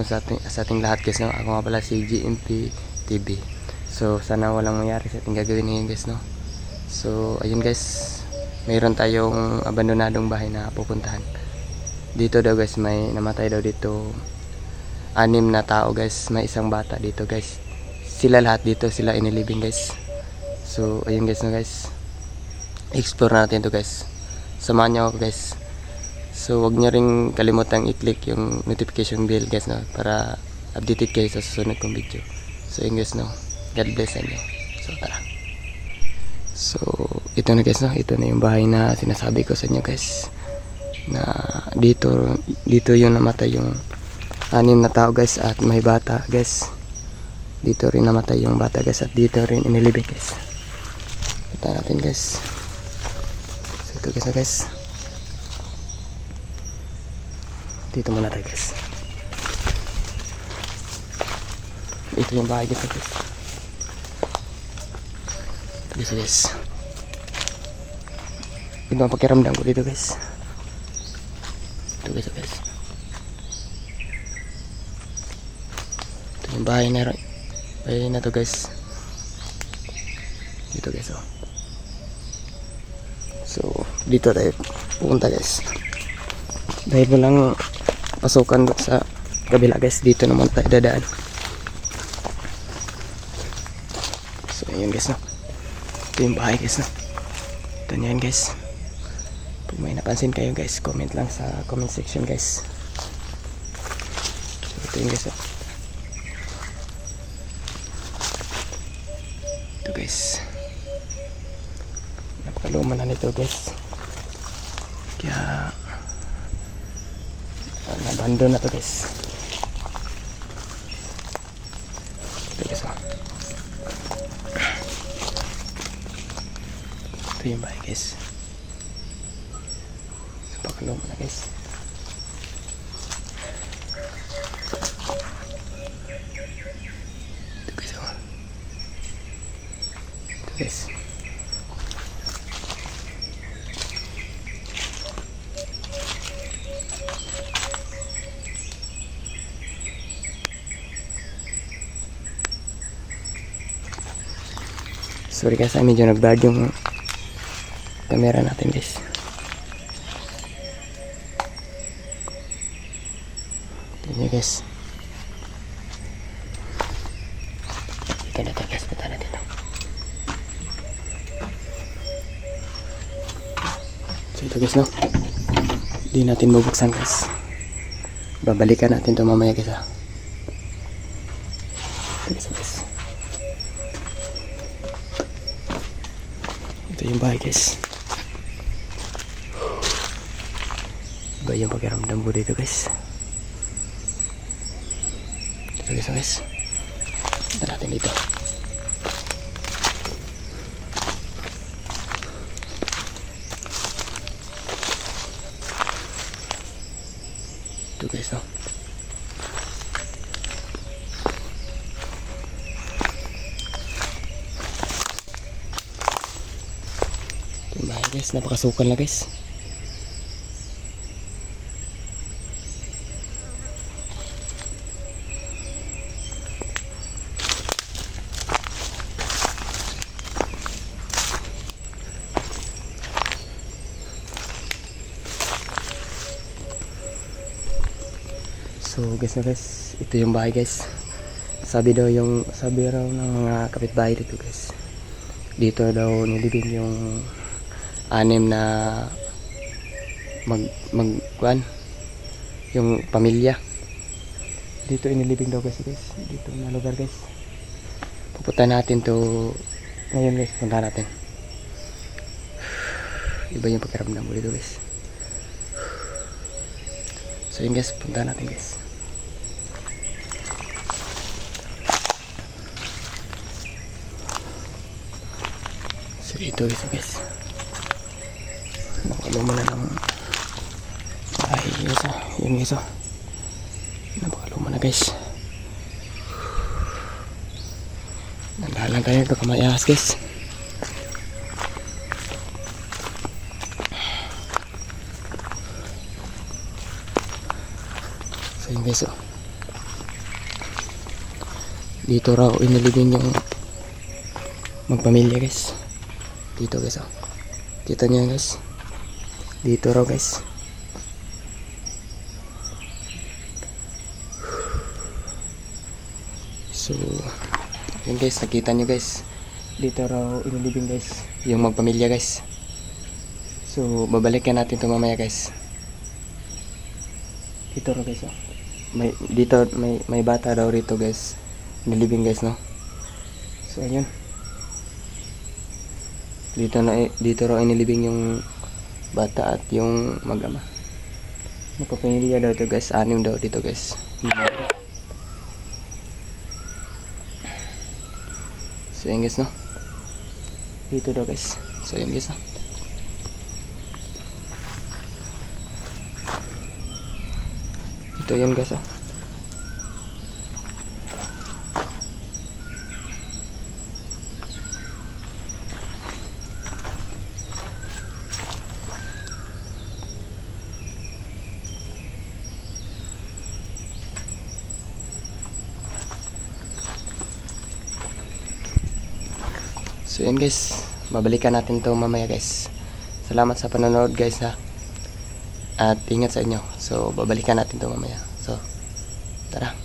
hapon sa ating, sa ating lahat guys no. Ako nga pala si GMP TV. So sana walang mangyari sa ating gagawin ngayon guys no. So ayun guys, mayroon tayong abandonadong bahay na pupuntahan. Dito daw guys may namatay daw dito anim na tao guys. May isang bata dito guys. Sila lahat dito sila inilibing guys. So ayun guys no guys. Explore natin to guys. Samahan niyo ako guys. So wag niyo ring kalimutang i-click yung notification bell guys no para updated kayo sa susunod kong video. So yun guys no. God bless sa inyo. So tara. So ito na guys no. Ito na yung bahay na sinasabi ko sa inyo guys. Na dito dito yung namatay yung anim na tao guys at may bata guys. Dito rin namatay yung bata guys at dito rin inilibing guys. Punta natin guys. So ito guys no guys. Dito muna tayo guys. Ito yung bahay dito guys. Dito guys. Ito ang pakiramdam ko dito guys. Ito guys, guys. Ito yung bahay na bahay na to guys. Dito guys oh. So, dito tayo pupunta guys. Dahil mo lang pasukan sa kabila guys. Dito naman tayo dadaan. So ayun guys no. Ito yung bahay guys no. Ito yan guys. Pag may napansin kayo guys, comment lang sa comment section guys. So ito yung guys no. Ito guys. Napakaluma na nito guys. Kaya Nabandon na to guys. Ito guys oh. Ito yung bahay guys. Napakaluma na guys. Ito guys. Ito guys. Sorry guys, ah, medyo nag-blurred yung camera natin guys. Tignan nyo guys. Ito na ito guys, punta natin. So ito guys no. Hindi natin bubuksan guys. Babalikan natin ito mamaya guys ah. Yung guys. Iba yung pakiramdam ko dito guys. Ito guys, guys. Ito natin. Ito guys, no. Bahay guys, napakasukal na guys. So guys na guys, ito yung bahay guys. Sabi daw yung, sabi raw ng mga kapitbahay dito guys. Dito daw nilibing yung anim na mag, mag, kuan, yung pamilya. Dito inilibing daw guys guys. Dito na lugar guys. Pupunta natin to ngayon guys, punta natin. Iba yung pakiramdam ko dito guys. So yun guys, punta natin guys. So ito guys, guys. Napakaluma na lang. Ay, guys ah. Yun guys ah. Napakaluma na guys. Nandahan kayo ito kamayas guys. So yun guys oh. Dito raw inilibing yung magpamilya guys. Dito guys oh. Kita niyo guys. Dito raw guys. So, yun guys, nakita nyo guys. Dito raw inilibing guys. Yung magpamilya guys. So, babalikan natin ito mamaya guys. Dito raw guys oh. May, dito, may, may bata daw rito guys. Inilibing guys no. So, ayun. Dito na, dito raw inilibing yung bata at yung mag-ama. Magpapamilya daw ito guys. Anim daw dito guys. So yun guys no. Dito daw guys. So yun guys no. Ito yun guys oh. So yun guys, babalikan natin to mamaya guys. Salamat sa panonood guys ha. At ingat sa inyo. So babalikan natin to mamaya. So tara.